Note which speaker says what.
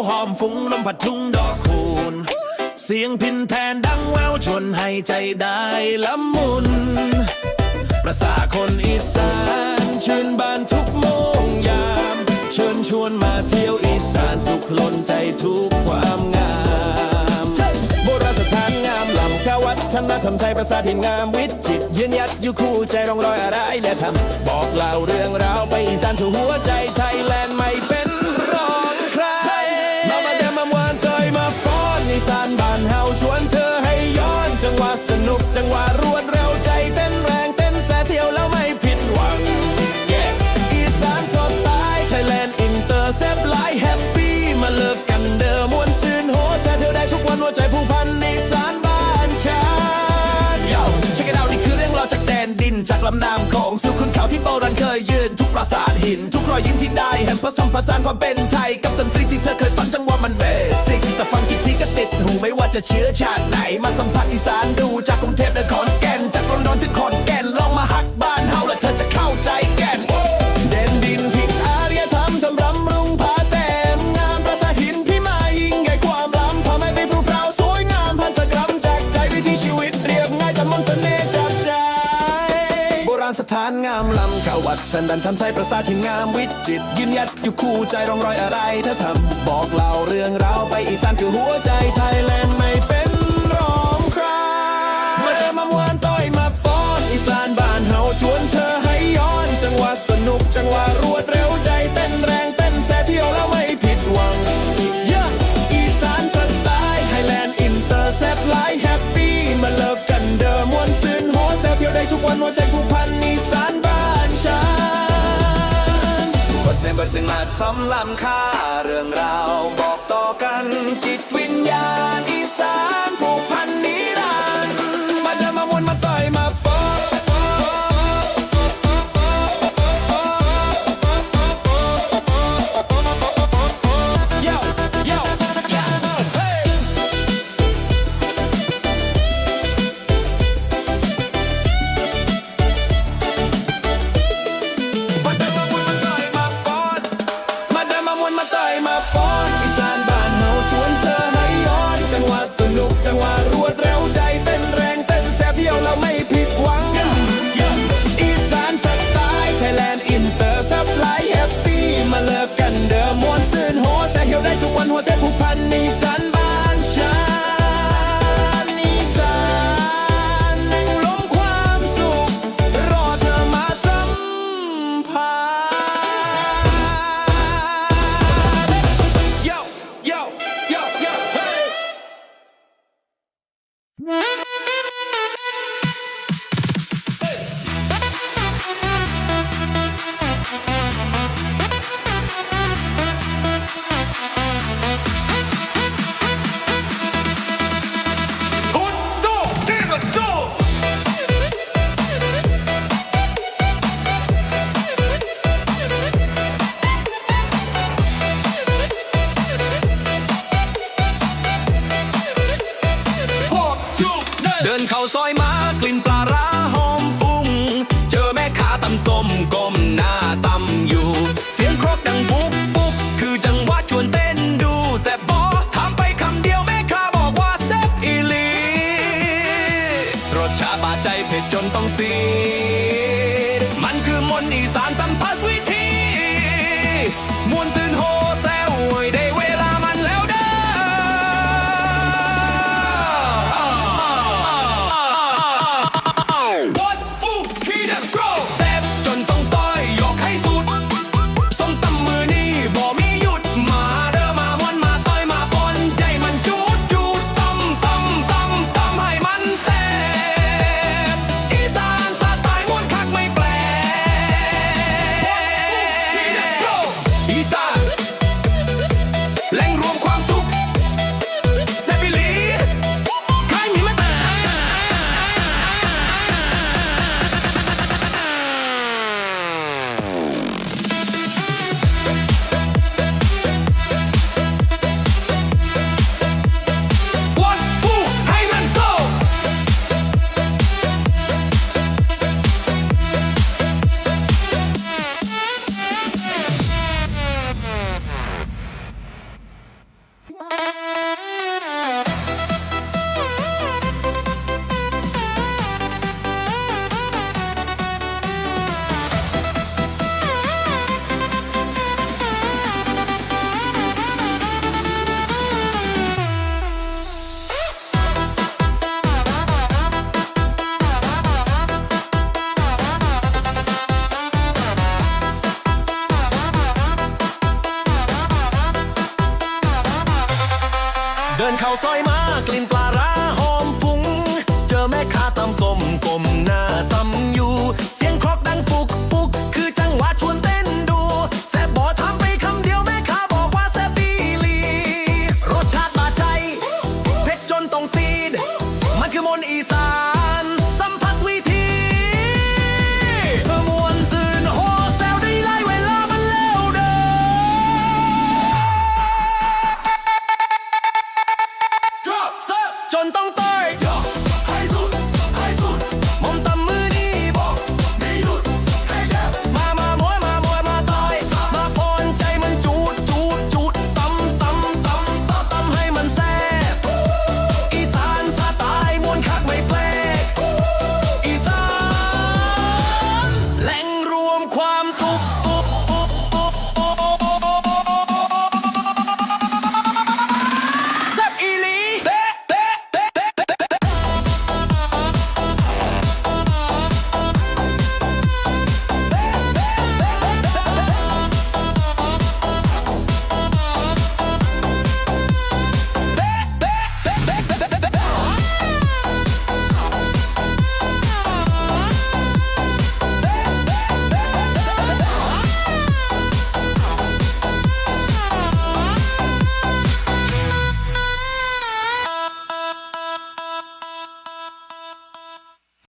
Speaker 1: วหอมฟุ้งลมพัดทุ่งดอกคูณเสียงพินแทนดังแววชวนให้ใจได้ละมุน ประสาคนอีสานชื่นบานทุกโมงยาม เชิญชวนมาเที่ยวอีสานสุขล้นใจทุกความงาม โบราณสถานงามลำค่าวัฒนธรรมไทยประสาทหินงามวิจิตรยืนยัดอยู่คู่ใจรองรอยอะไรและทำบอกเล่าเรื่องราวไปอีสานถูกหัวใจไทยแลนด์ไม่เป็น สานบ้านเฮาชวนเธอให้ย้อน จังหวะสนุกจังหวะรวดเร็วใจเต้นแรงเต้นแซ่เที่ยวแล้วไม่ผิดหวัง Yeah อีสานสดตายไทยแลนด์อินเตอร์แซ่บหลายแฮปปี้มาเลิกกันเดิมมวนซืนโหแซ่เที่ยวได้ทุกวันหัวใจผู้พันอีสานบ้านฉัน Yo check it out นี่คือเรื่องราวจากแดนดินจากลำน้ำของสู่คุณเขาที่โบราณเคยยืนทุกปราสาทหิน ทุกรอยยิ้มที่ได้เห็นผสมผสานความเป็นไทยกับดนตรีที่เธอเคยฟังจังหวะมันเบสิ จะเชื้อชาติไหนมาสัมผัสอีสานดูจากกรุงเทพและขอนแก่นจากลอนดอนถึงขอนแก่นลองมาหักบ้านเฮาแล้วเธอจะเข้าใจแก่นเด่นดินถิ่นอารยธรรมทำรำรุงผาแต้มงามประสาทหินพี่มายิ่งใหญ่ความล้ำพาไม่ไปพรูพราวสวยงามพันธกรรมจากใจวิถีชีวิตเรียบง่ายแต่มนต์เสน่ห์จับใจ โบราณสถานงามล้ำเขาวัดทันดันทำไทยประสาทที่งามวิจิตรยืนหยัดอยู่คู่ใจรองรอยอะไรถ้าทำบอกเล่าเรื่องราวไปอีสานคือหัวใจไทยแลนด์ ก็จึงมาซ้ำลำค่าเรื่องราว บอกต่อกันจิตวิญญาณอีสานผูกพันนี้ มากลิ่นปลาร้าหอมฟุ้ง เจอแม่ค้าตำส้มก้มหน้าตำอยู่ เสียงครกดังปุ๊บปุ๊บคือจังหวะชวนเต้นดูแซ่บบอถามไปคำเดียวแม่ค้าบอกว่าแซ่บอีหลีรสชาติบาดใจเผ็ดจนต้องซี อนข้าซอยมากลิ่นปลา